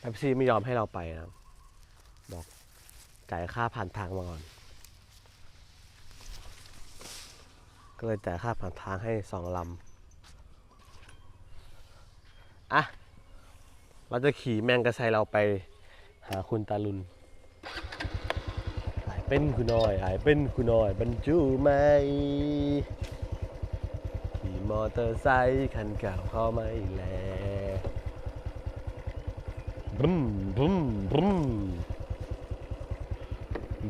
แป๊บซี่ไม่ยอมให้เราไปนะ บอกจ่ายค่าผ่านทางมาก่อน ก็เลยจ่ายค่าผ่านทางให้สองลำ อะ เราจะขี่แมงกระไซเราไปหาคุณตาลุนหายเป็นคุณน้อยหายเป็นคุณน้อยบรรจุไหมขี่มอเตอร์ไซค์คันเก่าเข้าไม่แล บรึมบรึมบรึม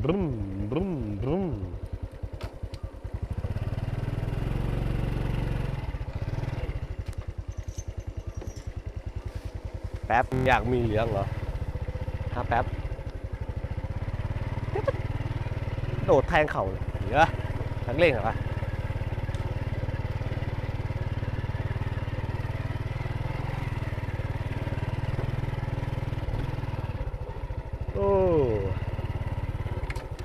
บรึมบรึมบรึมแป๊บอยากมีเหลืองเหรอฮะแป๊บโดดแทงเข่าเหรอทักเล่งเหรอวะโอ้ภ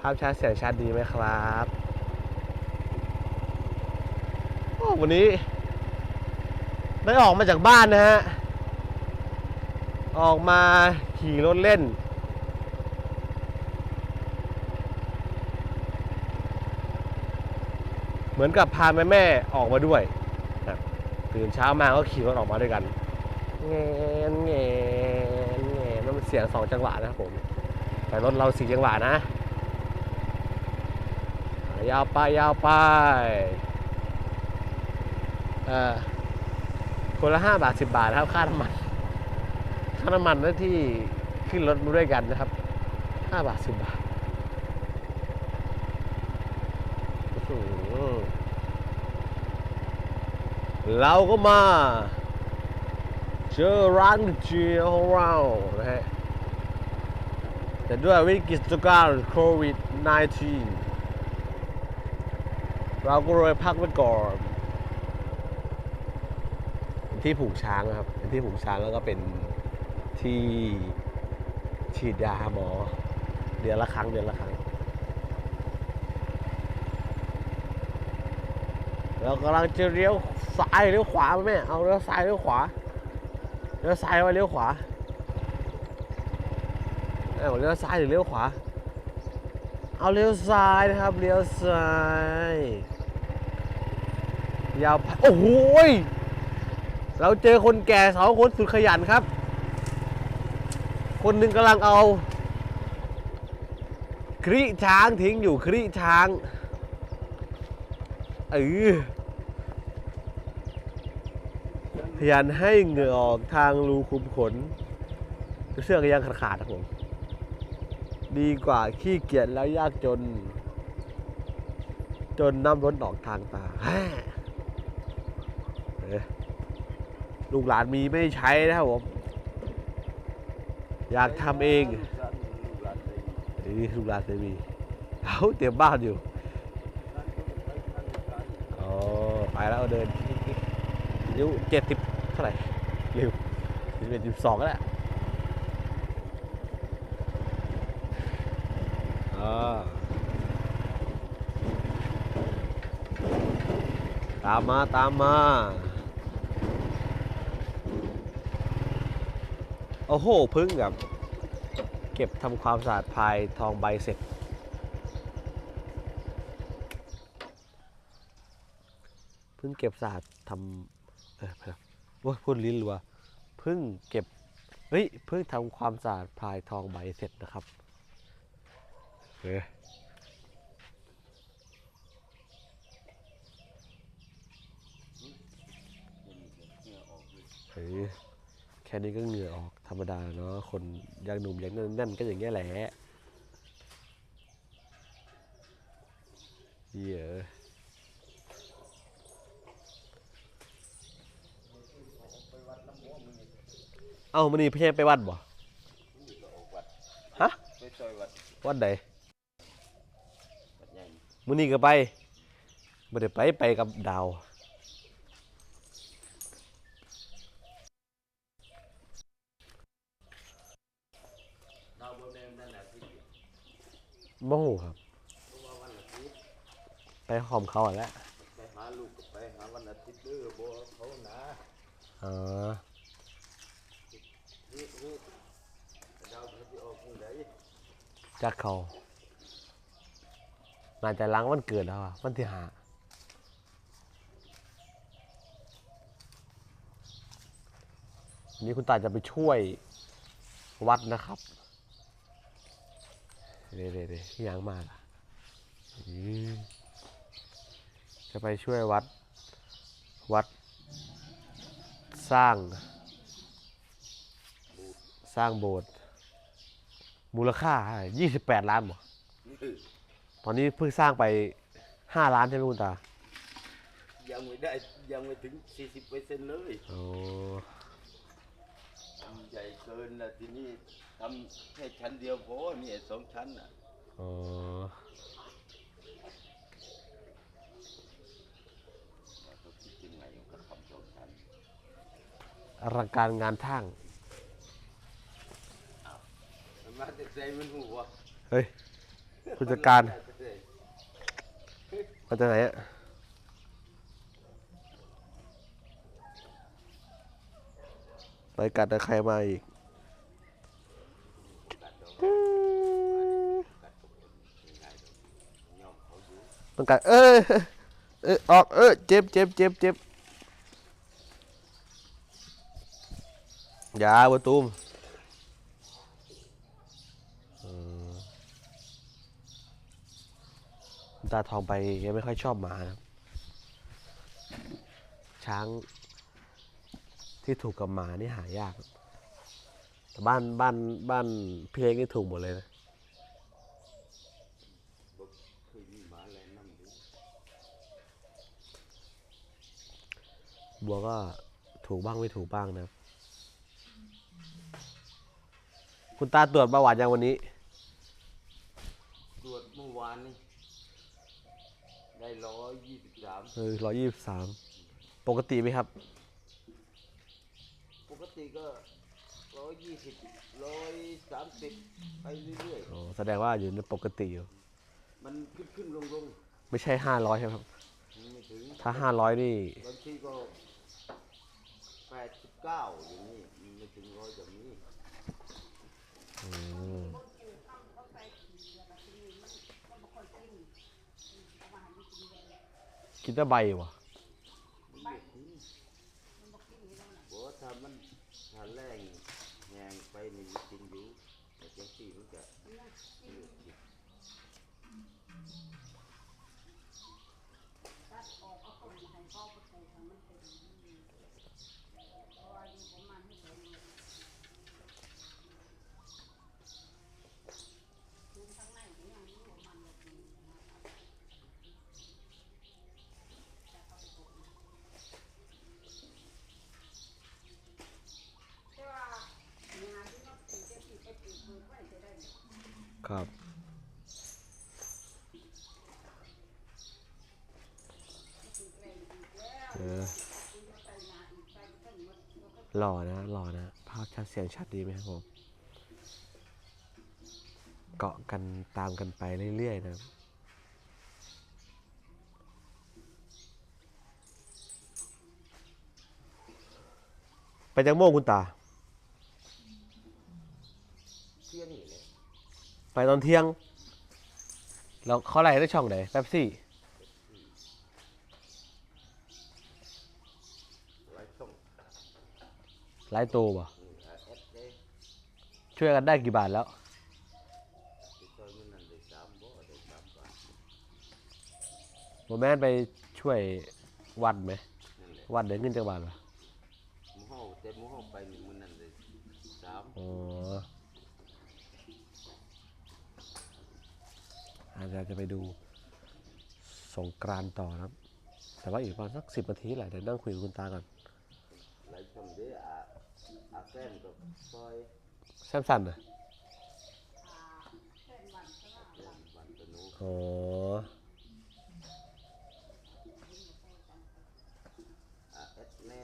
าพชัดเสียงชัดดีไหมครับโอ้วันนี้ ได้ออกมาจากบ้านนะฮะ ออกมาขี่รถเล่น เหมือนกับพาแม่แม่ออกมาด้วยนะตื่นเช้ามาก็ขี่รถออกมาด้วยกันเงนเงนเงนนั่นมันเสียงสองจังหวะนะครับผม แต่รถเราสี่จังหวะนะ ยาวไปยาวไปเอ่อคนละห้าบาทสิบบาทนะครับค่าน้ำมัน ค่าน้ำมันนั่นที่ขึ้นรถมาด้วยกันนะครับห้าบาทสิบบาทเราก็มา เจอร้านเจียของเรานะฮะแต่ด้วยวิกฤตการณ์โควิด -19 เราก็เลยพักไว้ก่อนที่ผูกช้างครับเป็นที่ผูกช้างแล้วก็เป็นที่ฉีดยาหมอ เดือนละครั้งเดือนละครั้ง เรากำลังจะเลี้ยวซ้ายเลี้ยวขวาแม่เอาเลี้ยวซ้ายเลี้ยวขวาเลี้ยวซ้ายไว้เลี้ยวขวาเอาเลี้ยวซ้ายหรือเลี้ยวขวา เอาเลี้ยวซ้ายนะครับเลี้ยวซ้าย ยาวโอ้โหเราเจอคนแก่สองคนสุดขยันครับ คนหนึ่งกำลังเอา คริช้างทิ้งอยู่คริช้างเออพยายามให้เหงื่อออกทางรูคุมขน เสื้อก็ยังขาดๆนะผม ดีกว่าขี้เกียจแล้วยากจน จนน้ำล้นออกทางตา ลูกหลานมีไม่ใช้นะครับผม อยากทำเองเอ้ยลูกหลานไม่มีเอาเตรียมบ้านอยู่อ๋อไปแล้วเดินอายุเจ็ดสิบเท่าไหร่เร็วสิบเอ็ดสิบสองก็แล้วอ่าตามมาตามมา โอ้โหพึ่งกับ เก็บทำความสะอาดภายทองใบเสร็จพิ่งเก็บสะอาดทำเออพะว่าพูดลิ้นรัวพิ่งเก็บเฮ้ยพิ่งทำความสะอาดพายทองใบเสร็จนะครับเออเฮ้ย ค่นี้ก็เหงื่อออกธรรมดาเนาะคนยังหนุ่มยังแน่นก็อย่างเงี้ยแหละเยอะเอ้ามันนี่พี่ใช่ไปวัดบ่ฮะวัดวัดใดวัดใหญ่มื้อนี้ก็ไปบ่ได้ไปไปกับดาว ดาวบนแดงนั่นแหละที่ บ่ฮู้ครับเพราะว่าวันอาทิตย์ไปหอมเขาอะแหล้วไปหาลูกก็ไปหาวันอาทิตย์เด้อบ่เขาหนาอ๋อนี่นี่อใดจากเขาน่าจะล้างวันเกิดแล้วอะวันที่หาวันนี้คุณตาจะไปช่วยวัดนะครับ เดี๋ยวเดี๋ยวเดี๋ยวที่ยังมากอะจะไปช่วยวัด วัด สร้าง สร้างโบสถ์มูลค่า 28 ล้านบ่อื้อตอนนี้เพิ่งสร้างไป 5 ล้านใช่ไหมคุณตา ยังไม่ได้ ยังไม่ถึง 40%เลย โอ้ใหญ่เกินนะที่นี่ ทำแค่ชั้นเดียวพอเนี่ยสองชั้นน่ะโอ้เราต้องคิดยังไงก็ทำสองชั้นอลังการงานทั้งมันมาแต่ใจมันหัวเฮ้ยผู้จัดการมันมแต่ใจมาจากไหนอะไปกัดกับใครมาอีก กัดดอกกัดทุกคนง่ายๆดอกย่อม เขาอยู่มันกัดเอ้ยเอ้ยออกเอ้ยเจ็บเจ็บเจ็บเจ็บอย่าประตูมตาทองไปแกไม่ค่อยชอบหมานะช้างที่ถูกกับหมานี่หายากแต่บ้านบ้านบ้านพี่เล็กนี่ถูกหมดเลยนะ บอกเค ยมีหมาแลนน้ำอยู่บัวก็ถูกบ้างไม่ถูกบ้างนะครับ คุณตาตรวจเบาหวานยังวันนี้ ตรวจเมื่อวานนี่ได้ร้อยยี่สิบสามเออร้อยยี่สิบสามปกติไหมครับ ปกติก็ร้อยยี่สิบร้อยสามสิบไปเรื่อยอ๋อแสดงว่าอยู่ในปกติอยู่ๆ มันขึ้นขึ้นลงลงไม่ใช่ห้าร้อยใช่ไหมครับๆไม่ถึงถ้าห้าร้อยนี่ บางทีก็แปดสิบเก้าอย่างนี้ไม่ถึงร้อยอย่างนี้อืมกินแต่ใบวะ มันไม่ถึงบอกว่าถ้ามันถ้าแรงแหงไปนี่มันกินอยู่แต่จังสี่มันจะเลือกกิน ครับ เออหล่อนะหล่อนะภาพชัดเสียงชัดดีไหมครับผมเกาะกันตามกันไปเรื่อยๆนะครับไปจังโมงคุณตาเที่ยงนี่แหละไปตอนเที่ยงแล้วเขาไล่ได้ช่องไหนแป๊บซี่ ไล่ส่ง ไล่ตัวบ่ ช่วยกันได้กี่บาทแล้ว โมแม่นไปช่วยวัดไหม วัดเดี๋ยวเงินจังบาทวะหมูเฮาแต่หมูเฮาไปนี่มันนั่นได้สามอ๋ออาจจะจะไปดูสงกรานต์ต่อนะครับ แต่ว่าอีกประมาณสักสิบนาทีแหละเดี๋ยวนั่งคุยกับคุณตาก่อนไล่ส่งเด้ออาอา แก้มกับซอยแซมสันนะแก้มวันตะนูอ๋ออาเอสแน่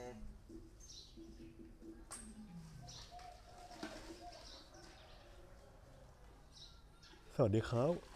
สวัสดีครับ